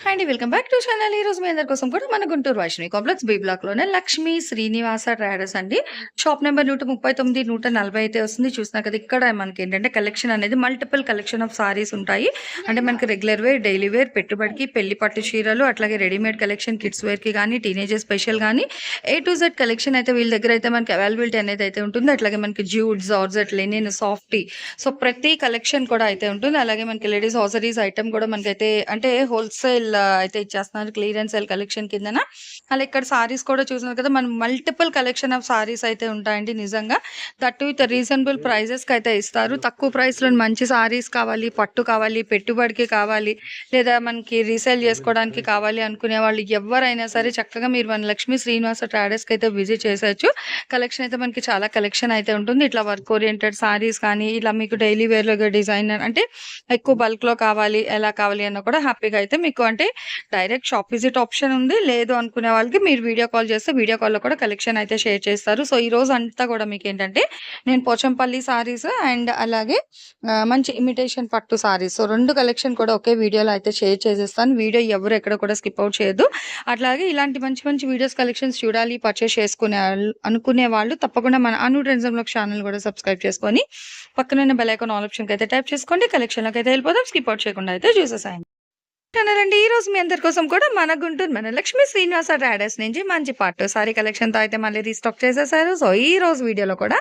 Hi అండి. Welcome back to channel. ఈరోజు మీ అందరి కోసం కూడా మన గుంటూరు వైష్ణవి కాంప్లెక్స్ బి బ్లాక్‌లోనే లక్ష్మి శ్రీనివాస ట్రేడర్స్ అండి. షాప్ నెంబర్ 139, 140 అయితే వస్తుంది. చూసినా కదా! ఇక్కడ మనకేంటంటే కలెక్షన్ అనేది మల్టిపుల్ కలెక్షన్ ఆఫ్ సారీస్ ఉంటాయి. అంటే మనకి రెగ్యులర్ వేర్, డైలీ వేర్, పెట్టుబడికి, పెళ్ళి పట్టు చీరలు, అట్లాగే రెడీమేడ్ కలెక్షన్ కిడ్స్ వేర్‌కి కానీ టీనేజర్ స్పెషల్ కానీ ఏ టు జెడ్ కలెక్షన్ అయితే వీళ్ళ దగ్గర అయితే మనకి అవైలబిలిటీ అనేది అయితే ఉంటుంది. అట్లాగే మనకి jute, georgette, linen, softy so ప్రతి కలెక్షన్ కూడా అయితే ఉంటుంది. అలాగే మనకి లేడీస్ హాజరీస్ ఐటమ్ కూడా మనకైతే అంటే హోల్‌సేల్ అయితే ఇచ్చేస్తున్నారు. క్లియరెన్స్ సేల్ కలెక్షన్ కిందన. అలా ఇక్కడ సారీస్ కూడా చూసినారు కదా! మనం మల్టిపుల్ కలెక్షన్ ఆఫ్ సారీస్ అయితే ఉంటాయండి నిజంగా. దట్ విత్ రీజనబుల్ ప్రైజెస్‌కి అయితే ఇస్తారు. తక్కువ ప్రైస్‌లో మంచి సారీస్ కావాలి, పట్టు కావాలి, పెట్టుబడికి కావాలి, లేదా మనకి రీసేల్ చేసుకోవడానికి కావాలి అనుకునే వాళ్ళు ఎవ్వరైనా సరే చక్కగా మీరు మన లక్ష్మీ శ్రీనివాస ట్రాడర్స్కి అయితే విజిట్ చేసేయొచ్చు. కలెక్షన్ అయితే మనకి చాలా కలెక్షన్ అయితే ఉంటుంది. ఇట్లా వర్క్ ఓరియెంటెడ్ సారీస్ కానీ, ఇలా మీకు డైలీ వేర్లో డిజైనర్ అంటే ఎక్కువ బల్క్‌లో కావాలి, ఎలా కావాలి అన్న కూడా హ్యాపీగా అయితే మీకు అంటే డైరెక్ట్ షాప్ విజిట్ ఆప్షన్ ఉంది. లేదు అనుకునే వాళ్ళకి మీరు వీడియో కాల్ చేస్తే వీడియో కాల్‌లో కూడా కలెక్షన్ అయితే షేర్ చేస్తారు. సో ఈ రోజు అంతా కూడా మీకు ఏంటంటే నేను పోచంపల్లి సారీస్ అండ్ అలాగే మంచి ఇమిటేషన్ పట్టు సారీస్. సో రెండు కలెక్షన్ కూడా ఒకే వీడియోలో అయితే షేర్ చేసేస్తాను. వీడియో ఎవరు ఎక్కడ కూడా స్కిప్ అవుట్ చేయొద్దు. అట్లాగే ఇలాంటి మంచి మంచి వీడియోస్ కలెక్షన్స్ చూడాలి, పర్చేస్ చేసుకునే అనుకునే వాళ్ళు తప్పకుండా మన అను ట్రెండ్స్ ఛానల్ కూడా సబ్స్క్రైబ్ చేసుకొని పక్కనున్న బెల్ ఐకాన్ ఆల్ ఆప్షన్‌కి అయితే టైప్ చేసుకోండి. కలెక్షన్‌లోకి అయితే వెళ్ళిపోదాం. స్కిప్ అవుట్ చేయకుండా అయితే చూసేసాయండి అండి ఈ రోజు మీ అందరి కోసం కూడా మన గుంటూరు మన లక్ష్మీ శ్రీనివాస ట్రాడర్స్ నుంచి మంచి పట్టు సారీ కలెక్షన్‌తో అయితే మళ్ళీ రీస్టాక్ చేసేసారు. సో ఈ రోజు వీడియోలో కూడా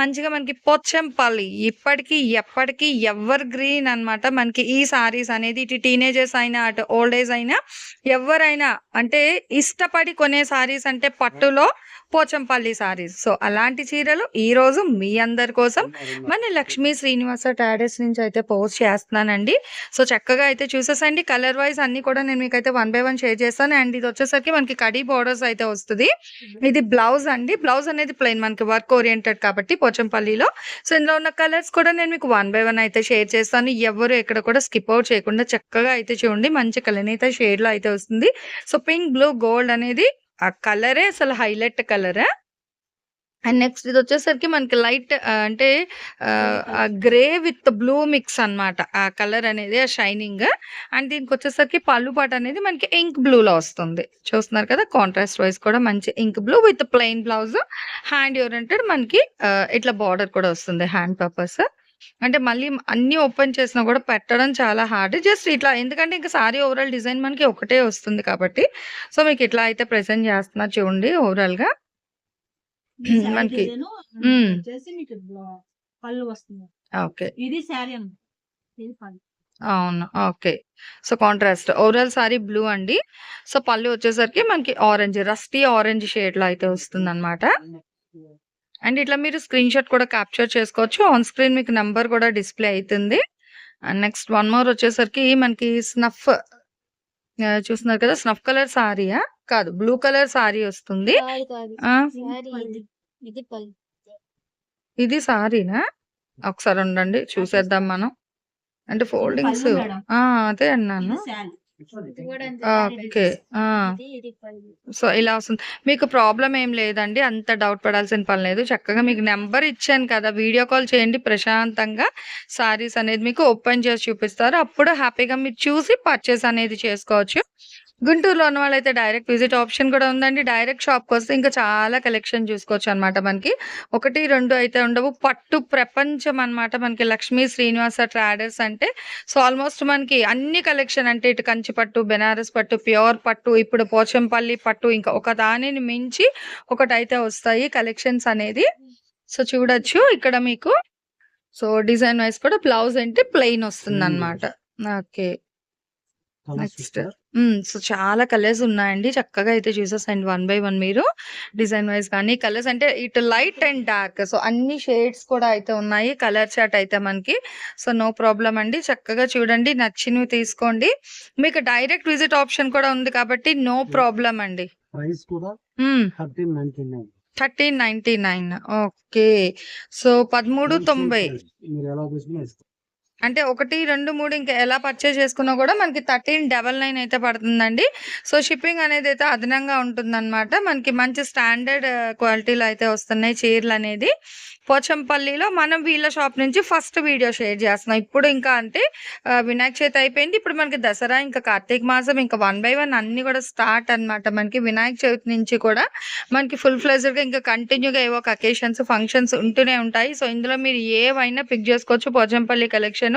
మంచిగా మనకి పోచంపల్లి ఇప్పటికీ ఎప్పటికీ ఎవర్ గ్రీన్ అన్నమాట. మనకి ఈ సారీస్ అనేది ఇటు టీనేజర్స్ అయినా, అటు ఓల్డ్ ఏజ్ అయినా ఎవరైనా అంటే ఇష్టపడి కొనే సారీస్ అంటే పట్టులో పోచంపల్లి సారీస్. సో అలాంటి చీరలు ఈ రోజు మీ అందరి కోసం మన లక్ష్మీ శ్రీనివాస ట్రేడర్స్ నుంచి అయితే పోస్ట్ చేస్తున్నానండి. సో చక్కగా అయితే చూసేసేయండి. కలర్ వైస్ అన్నీ కూడా నేను మీకైతే వన్ బై వన్ షేర్ చేస్తాను. అండ్ ఇది వచ్చేసరికి మనకి కడీ బోర్డర్స్ అయితే వస్తది. ఇది బ్లౌజ్ అండి. బ్లౌజ్ అనేది ప్లెయిన్ మనకి వర్క్ ఓరియెంటెడ్ కాబట్టి పోచంపల్లిలో. సో ఇందులో ఉన్న కలర్స్ కూడా నేను మీకు వన్ బై వన్ అయితే షేర్ చేస్తాను. ఎవ్వరు ఎక్కడ కూడా స్కిప్ అవుట్ చేయకుండా చక్కగా అయితే చూడండి. మంచి కలనేత షేడ్‌లో అయితే వస్తుంది. సో పింక్, బ్లూ, గోల్డ్ అనేది ఆ కలరే అసలు హైలైట్ కలర్. అండ్ నెక్స్ట్ ఇది వచ్చేసరికి మనకి లైట్ అంటే గ్రే విత్ బ్లూ మిక్స్ అన్నమాట. ఆ కలర్ అనేది ఆ షైనింగ్. అండ్ దీనికొచ్చేసరికి పళ్ళు పాట అనేది మనకి ఇంక్ బ్లూలో వస్తుంది. చూస్తున్నారు కదా! కాంట్రాస్ట్ వైస్ కూడా మంచి ink blue with plain blouse. Hand oriented మనకి ఇట్లా బార్డర్ కూడా వస్తుంది హ్యాండ్ పర్పస్. అంటే మళ్ళీ అన్నీ ఓపెన్ చేసినా కూడా పెట్టడం చాలా హార్డ్. జస్ట్ ఇట్లా ఎందుకంటే ఇంక సారీ ఓవరాల్ డిజైన్ మనకి ఒకటే వస్తుంది కాబట్టి. సో మీకు ఇట్లా అయితే ప్రెజెంట్ చేస్తున్నా చూడండి ఓవరాల్‌గా. ఈ సారీ మనకి వస్తుంది. ఓకే. ఇది. అవును. Okay. So contrast overall saree blue అండి. సో పళ్ళు వచ్చేసరికి మనకి ఆరెంజ్ రస్టీ ఆరెంజ్ షేడ్‌లో అయితే వస్తుందన్నమాట. అండ్ ఇట్లా మీరు స్క్రీన్‌షాట్ కూడా క్యాప్చర్ చేసుకోవచ్చు. ఆన్ స్క్రీన్ మీకు నంబర్ కూడా డిస్‌ప్లే అయితుంది. అండ్ నెక్స్ట్ వన్ మోర్ వచ్చేసరికి మనకి స్నఫ్ చూస్తున్నారు కదా! స్నఫ్ కలర్ సారీయా? కాదు. బ్లూ కలర్ సారీ వస్తుంది. ఇది. సారీనా? ఒకసారి ఉండండి చూసేద్దాం మనం. అంటే ఫోల్డింగ్స్! అదే అన్నాను. ఓకే. సో ఇలా వస్తుంది. మీకు ప్రాబ్లమ్ ఏం లేదండి. అంత డౌట్ పడాల్సిన పని లేదు. చక్కగా మీకు నంబర్ ఇచ్చాను కదా! వీడియో కాల్ చేయండి ప్రశాంతంగా. సారీస్ అనేది మీకు ఓపెన్ చేసి చూపిస్తారు. అప్పుడు హ్యాపీగా మీరు చూసి పర్చేస్ అనేది చేసుకోవచ్చు. గుంటూరులో ఉన్న వాళ్ళైతే డైరెక్ట్ విజిట్ ఆప్షన్ కూడా ఉందండి. డైరెక్ట్ షాప్‌కొస్తే ఇంకా చాలా కలెక్షన్ చూసుకోవచ్చన్నమాట మనకి. 1, 2 అయితే ఉండవు. పట్టు ప్రపంచం అన్నమాట మనకి లక్ష్మీ శ్రీనివాస ట్రేడర్స్ అంటే. సో ఆల్మోస్ట్ మనకి అన్ని కలెక్షన్ అంటే ఇటు కంచి పట్టు, బెనారస్ పట్టు, ప్యూర్ పట్టు, ఇప్పుడు పోచంపల్లి పట్టు ఇంకా ఒక దానిని మించి ఒకటైతే వస్తాయి కలెక్షన్స్ అనేది. సో చూడొచ్చు ఇక్కడ మీకు. సో డిజైన్ వైస్ కూడా బ్లౌజ్ అంటే ప్లెయిన్ వస్తుందన్నమాట. ఓకే. Next hmm. సో చాలా కలర్స్ ఉన్నాయండి. చక్కగా అయితే చూసేసేయండి వన్ బై వన్ మీరు. డిజైన్ వైస్ కానీ కలర్స్ అంటే ఇటు లైట్ అండ్ డార్క్ సో అన్ని షేడ్స్ కూడా అయితే ఉన్నాయి. కలర్ చార్ట్ అయితే మనకి. సో నో ప్రాబ్లమ్ అండి. చక్కగా చూడండి నచ్చినవి తీసుకోండి. మీకు డైరెక్ట్ విజిట్ ఆప్షన్ కూడా ఉంది కాబట్టి నో ప్రాబ్లమ్ అండి. ప్రైస్ కూడా హ్మ్. 1399 1399 ఓకే. సో 1390 మీరు ఎలా తీసుకున్నా ఇస్తాం అంటే ఒకటి రెండు మూడు ఇంకా ఎలా పర్చేజ్ చేసుకున్నా కూడా మనకి థర్టీన్ డబల్ నైన్ అయితే పడుతుందండి. సో షిప్పింగ్ అనేది అయితే అదనంగా ఉంటుందన్నమాట. మనకి మంచి స్టాండర్డ్ క్వాలిటీలో uh, అయితే వస్తున్నాయి చీరలు అనేది. పోచంపల్లిలో మనం వీళ్ళ షాప్ నుంచి ఫస్ట్ వీడియో షేర్ చేస్తున్నాం. ఇప్పుడు ఇంకా అంటే uh, వినాయక చవితి అయిపోయింది. ఇప్పుడు మనకి దసరా ఇంకా కార్తీక మాసం ఇంకా వన్ బై వన్ అన్ని కూడా స్టార్ట్ అన్నమాట. మనకి వినాయక చవితి నుంచి కూడా మనకి ఫుల్ ఫ్లెజర్గా ఇంకా కంటిన్యూగా ఏవో ఒక అకేషన్స్ ఫంక్షన్స్ ఉంటూనే ఉంటాయి. సో ఇందులో మీరు ఏవైనా పిక్ చేసుకోవచ్చు. పోచంపల్లి కలెక్షన్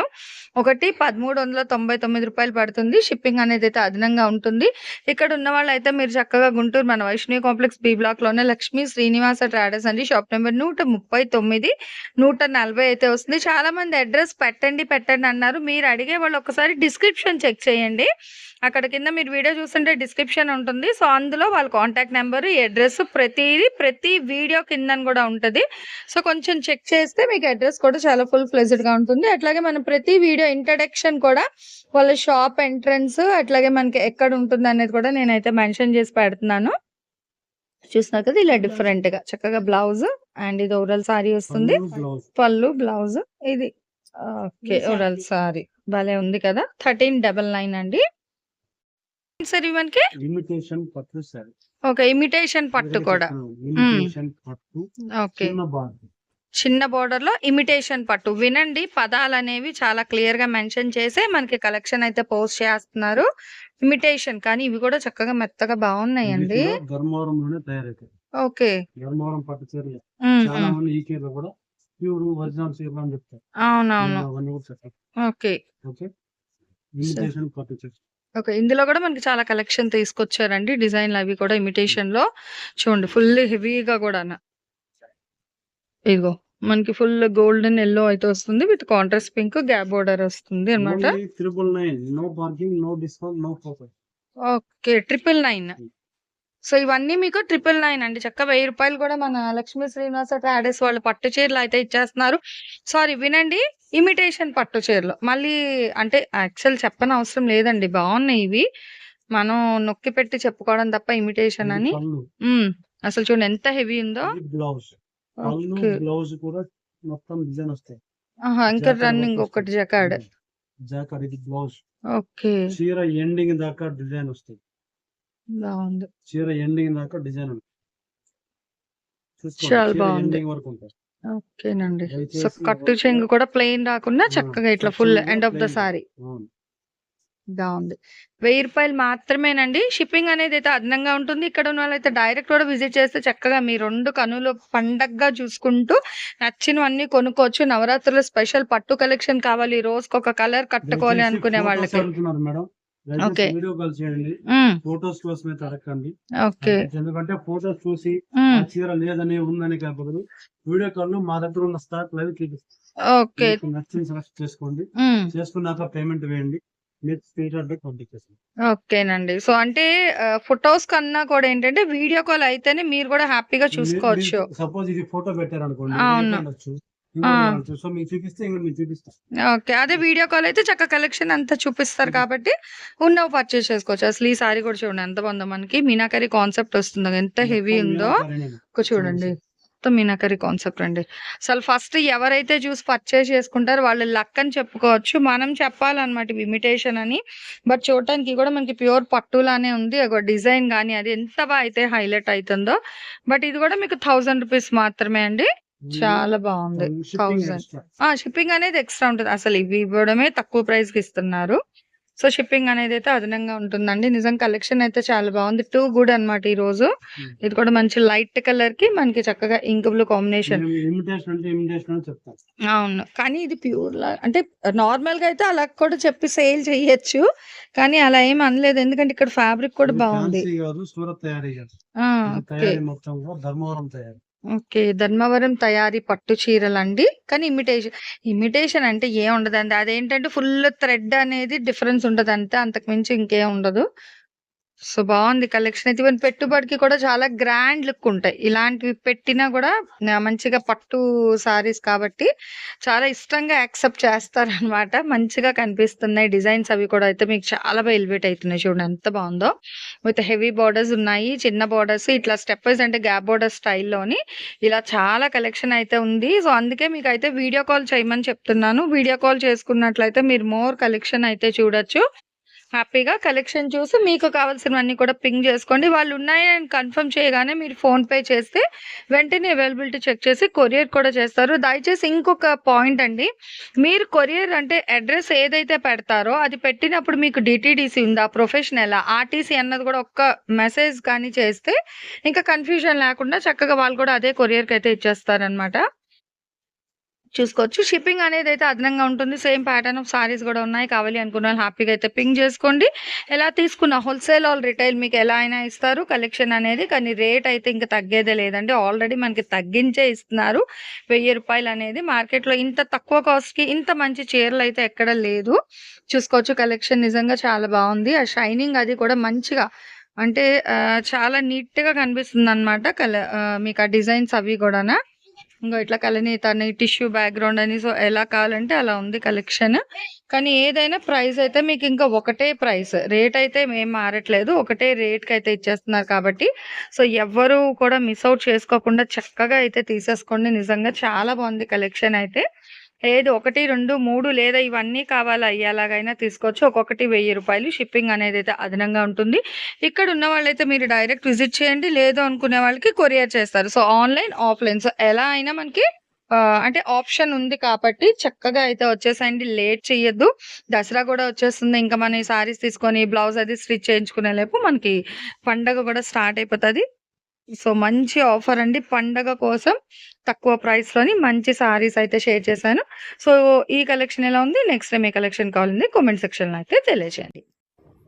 ఒకటి పదమూడు వందల తొంభై తొమ్మిది రూపాయలు పడుతుంది. షిప్పింగ్ అనేది అయితే అదనంగా ఉంటుంది. ఇక్కడ ఉన్న వాళ్ళు అయితే మీరు చక్కగా గుంటూరు మన వైష్ణవి కాంప్లెక్స్ బి బ్లాక్లోనే లక్ష్మీ శ్రీనివాస ట్రాడర్స్ అండి. షాప్ నెంబర్ నూట ముప్పై తొమ్మిది నూట నలభై అయితే వస్తుంది. చాలా మంది అడ్రస్ పెట్టండి పెట్టండి అన్నారు. మీరు అడిగే వాళ్ళు ఒకసారి డిస్క్రిప్షన్ చెక్ చేయండి. అక్కడ కింద మీరు వీడియో చూస్తుంటే డిస్క్రిప్షన్ ఉంటుంది. సో అందులో వాళ్ళ కాంటాక్ట్ నెంబర్ అడ్రస్ ప్రతిది ప్రతి వీడియో కింద కూడా ఉంటుంది. సో కొంచెం చెక్ చేస్తే మీకు అడ్రస్ కూడా చాలా ఫుల్ ఫ్లెజ్డ్గా ఉంటుంది. అట్లాగే మనం ప్రతి వీడియో ఇంట్రడక్షన్ కూడా వాళ్ళ షాప్ ఎంట్రన్స్ అట్లాగే మనకి ఎక్కడ ఉంటుంది అనేది కూడా నేనైతే మెన్షన్ చేసి పెడుతున్నాను. చూసినా కదా ఇలా డిఫరెంట్గా. చక్కగా బ్లౌజ్ అండ్ ఇది ఓవరాల్ సారీ వస్తుంది. పళ్ళు బ్లౌజ్ ఇది ఓకే saree. సారీ భలే ఉంది కదా. థర్టీన్ డబల్ నైన్ అండి. సార్ ఇవన్నీ ఇమిటేషన్ పట్టు సారీ ఓకే ఇమిటేషన్ పట్టు కూడా. ఇమిటేషన్ పట్టు. ఓకే. చిన్న బార్ చిన్న బోర్డర్లో ఇమిటేషన్ పట్టు. వినండి పదాలు అనేవి చాలా క్లియర్గా మెన్షన్ చేసి మనకి కలెక్షన్ అయితే పోస్ట్ చేస్తున్నారు. ఇమిటేషన్ కానీ ఇవి కూడా చక్కగా మెత్తగా బాగున్నాయండి. ఓకే. అవునవును. ఓకే. ఓకే. ఇందులో కూడా మనకి చాలా కలెక్షన్ తీసుకొచ్చారండి డిజైన్లు అవి కూడా ఇమిటేషన్లో. చూడండి ఫుల్ హెవీగా కూడా ఇదిగో మనకి ఫుల్ గోల్డెన్ ఎల్లో అయితే వస్తుంది with contrast pink gap border వస్తుంది అన్నమాట. Triple nine no parking no discount no focus okay triple nine so ఇవన్నీ మీకు ట్రిపుల్ నైన్ అండి. చక్క వెయ్యి రూపాయలు కూడా మన లక్ష్మీ శ్రీనివాస ట్రాడర్స్ వాళ్ళు పట్టు చీరలు అయితే ఇచ్చేస్తున్నారు. సారీ వినండి. ఇమిటేషన్ పట్టు చీరలు. మళ్ళీ అంటే యాక్చువల్ చెప్పని అవసరం లేదండి. బాగున్నాయి ఇవి. మనం నొక్కి పెట్టి చెప్పుకోవడం తప్ప ఇమిటేషన్ అని. ఉమ్, అసలు చూడండి ఎంత హెవీ ఉందో. బ్లౌజ్ పళ్ళు బ్లౌజ్ కూడా మొత్తం డిజైన్ వస్తాయి. ఆహా, ఇంకా రన్నింగ్ ఒకటి జకాడ్ జాకాడ్ ఇది బ్లౌజ్. ఓకే. చీర ఎండింగ్ దాకా డిజైన్ వస్తాయి. బాగుంది. చీర ఎండింగ్ దాకా డిజైన్ ఉంటుంది చూసుకోండి, చాలా చీర బాగుంది. ఎండింగ్ వరకు ఓకేనండి. సో దయచేసి కట్టు ఒక- చెంగు కూడా ప్లెయిన్ రాకుండా చక్కగా ఇట్లా కట్టు ఫుల్ చెంగు end of the plain. Saree. అవును. బాగుంది. వెయ్యి రూపాయలు మాత్రమేనండి. షిప్పింగ్ అనేది అయితే అదనంగా ఉంటుంది. ఇక్కడ ఉన్న వాళ్ళైతే డైరెక్ట్ కూడా విజిట్ చేస్తే చక్కగా మీ రెండు కనులు పండగగా చూసుకుంటూ నచ్చినవన్నీ కొనుక్కోవచ్చు. నవరాత్రుల స్పెషల్ పట్టు కలెక్షన్ కావాలి. రోజుకి ఒక కలర్ కట్టుకోవాలి అనుకునే వాళ్ళకి. అడుగుతున్నారు మేడం. ఓకే. వీడియో కాల్ చేయండి. ఉమ్, ఫోటోస్ కోసం అయితే అడగండి ఓకే ఎందుకంటే ఫోటోస్ చూసి చీర లేదని ఉందని కాకపోతే వీడియో కాల్లో మా దగ్గర ఉన్న స్టాక్ లైవ్ చూపిస్తాం. ఓకే. మీకు నచ్చిన సెలెక్ట్ చేసుకోండి. చేసుకున్నాక పేమెంట్ వేయండి. మీరు ఓకేనండి. సో అంటే ఫొటోస్ కన్నా కూడా ఏంటంటే వీడియో కాల్ అయితేనే మీరు కూడా హ్యాపీగా చూసుకోవచ్చు. సపోజ్ ఇది ఫోటో పెట్టారు అనుకోండి అవును. ఓకే. అదే వీడియో కాల్ అయితే చక్క కలెక్షన్ అంతా చూపిస్తారు కాబట్టి ఉన్నవి పర్చేస్ చేసుకోవచ్చు. అసలు ఈ సారీ కూడా చూడండి ఎంత బాగుందో మనకి. మీనాకరి కాన్సెప్ట్ వస్తుందో ఎంత హెవీ ఉందో. చూడండి. మొత్తం మీనాకరి కాన్సెప్ట్ అండి. అసలు ఫస్ట్ ఎవరైతే చూసి పర్చేస్ చేసుకుంటారో వాళ్ళు లక్ అని చెప్పుకోవచ్చు. మనం చెప్పాలన్నమాట ఇమిటేషన్ అని. బట్ చూడటానికి కూడా మనకి ప్యూర్ పట్టులానే ఉంది. ఒక డిజైన్ కానీ అది ఎంత బాగా అయితే హైలైట్ అవుతుందో బట్ ఇది కూడా మీకు థౌజండ్ రూపీస్ మాత్రమే అండి. చాలా బాగుంది. థౌజండ్ ఆ షిప్పింగ్ అనేది ఎక్స్ట్రా ఉంటుంది. అసలు ఇవి ఇవ్వడమే తక్కువ ప్రైస్కి ఇస్తున్నారు. సో షిప్పింగ్ అనేది అయితే అదనంగా ఉంటుందండి. నిజం కలెక్షన్ అయితే చాలా బాగుంది. టూ గుడ్ అన్నమాట ఈ రోజు. ఇది కూడా మంచి లైట్ కలర్కి మనకి చక్కగా ఇంక్ బ్లూ కాంబినేషన్. అవును. కానీ ఇది ప్యూర్ లా అంటే నార్మల్గా అయితే అలా కూడా చెప్పి సేల్ చేయొచ్చు. కానీ అలా ఏం అనలేదు. ఎందుకంటే ఇక్కడ ఫ్యాబ్రిక్ కూడా బాగుంది. ఓకే ధర్మవరం తయారీ పట్టు చీరలు అండి కానీ ఇమిటేషన్ ఇమిటేషన్ అంటే ఏం ఉండదండి. అదేంటంటే ఫుల్ థ్రెడ్ అనేది డిఫరెన్స్ ఉండదు అంతే అంతకు మించి ఇంకేం ఉండదు. సో బాగుంది కలెక్షన్ అయితే ఇవన్నీ పెట్టుబడికి కూడా చాలా గ్రాండ్ లుక్ ఉంటాయి. ఇలాంటివి పెట్టినా కూడా మంచిగా పట్టు సారీస్ కాబట్టి చాలా ఇష్టంగా యాక్సెప్ట్ చేస్తారనమాట మంచిగా కనిపిస్తున్నాయి డిజైన్స్ అవి కూడా. అయితే మీకు చాలా బాగా ఎలివేట్ అవుతున్నాయి చూడండి. ఎంత బాగుందో. విత్ హెవీ బార్డర్స్ ఉన్నాయి. చిన్న బార్డర్స్ ఇట్లా స్టెప్ వైజ్ అంటే గ్యాప్ బార్డర్ స్టైల్లోని ఇలా చాలా కలెక్షన్ అయితే ఉంది. సో అందుకే మీకు అయితే వీడియో కాల్ చేయమని చెప్తున్నాను. వీడియో కాల్ చేసుకున్నట్లయితే మీరు మోర్ కలెక్షన్ అయితే చూడొచ్చు. హ్యాపీగా కలెక్షన్ చూసి మీకు కావాల్సినవన్నీ కూడా పింగ్ చేసుకోండి. వాళ్ళు ఉన్నాయని కన్ఫర్మ్ చేయగానే మీరు ఫోన్పే చేస్తే వెంటనే అవైలబిలిటీ చెక్ చేసి కొరియర్ కూడా చేస్తారు. దయచేసి ఇంకొక పాయింట్ అండి. మీరు కొరియర్ అంటే అడ్రస్ ఏదైతే పెడతారో అది పెట్టినప్పుడు మీకు డిటీడీసీ ఉందా? ప్రొఫెషనల్? ఆర్టీసీ అన్నది కూడా ఒక్క మెసేజ్ కానీ చేస్తే ఇంకా కన్ఫ్యూజన్ లేకుండా చక్కగా వాళ్ళు కూడా అదే కొరియర్కి అయితే ఇచ్చేస్తారనమాట చూసుకోవచ్చు. షిప్పింగ్ అనేది అయితే అదనంగా ఉంటుంది. సేమ్ ప్యాటర్న్ ఆఫ్ సారీస్ కూడా ఉన్నాయి. కావాలి అనుకున్న హ్యాపీగా అయితే పింక్ చేసుకోండి. ఎలా తీసుకున్న హోల్సేల్ ఆల్ రిటైల్ మీకు ఎలా అయినా ఇస్తారు. కలెక్షన్ అనేది కానీ రేట్ అయితే ఇంకా తగ్గేదే లేదండి. ఆల్రెడీ మనకి తగ్గించే ఇస్తున్నారు. వెయ్యి రూపాయలు అనేది మార్కెట్లో ఇంత తక్కువ కాస్ట్కి ఇంత మంచి చీరలు అయితే ఎక్కడ లేదు. చూసుకోవచ్చు కలెక్షన్ నిజంగా చాలా బాగుంది. ఆ షైనింగ్ అది కూడా మంచిగా అంటే చాలా నీట్గా కనిపిస్తుంది అనమాట కల మీకు ఆ డిజైన్స్ అవి కూడానా? ఇంకో ఇట్లా కలని తన టిష్యూ బ్యాక్గ్రౌండ్ అని సో ఎలా కావాలంటే అలా ఉంది కలెక్షన్. కానీ ఏదైనా ప్రైస్ అయితే మీకు ఇంకా ఒకటే ప్రైస్. రేట్ అయితే ఏం మారట్లేదు. ఒకటే రేట్కి అయితే ఇచ్చేస్తున్నారు కాబట్టి. సో ఎవ్వరూ కూడా మిస్ అవుట్ చేసుకోకుండా చక్కగా అయితే తీసేసుకోండి. నిజంగా చాలా బాగుంది కలెక్షన్ అయితే. ఏది ఒకటి రెండు మూడు లేదా ఇవన్నీ కావాలా? ఎలాగైనా తీసుకోవచ్చు. ఒక్కొక్కటి వెయ్యి రూపాయలు షిప్పింగ్ అనేది అయితే అదనంగా ఉంటుంది. ఇక్కడ ఉన్న వాళ్ళైతే మీరు డైరెక్ట్ విజిట్ చేయండి. లేదు అనుకునే వాళ్ళకి కొరియర్ చేస్తారు. So online offline. సో ఎలా అయినా మనకి అంటే ఆప్షన్ ఉంది కాబట్టి చక్కగా అయితే వచ్చేసండి లేట్ చేయొద్దు దసరా కూడా వచ్చేస్తుంది. ఇంకా మన ఈ సారీస్ తీసుకొని బ్లౌజ్ అది స్టిచ్ చేయించుకునే లేపు మనకి పండగ కూడా స్టార్ట్ అయిపోతుంది. సో మంచి ఆఫర్ అండి. పండగ కోసం తక్కువ ప్రైస్లోని మంచి సారీస్ అయితే షేర్ చేశాను. సో ఈ కలెక్షన్ ఎలా ఉంది? నెక్స్ట్ టైం ఏ కలెక్షన్ కావాలండి కామెంట్ సెక్షన్లో అయితే తెలియజేయండి.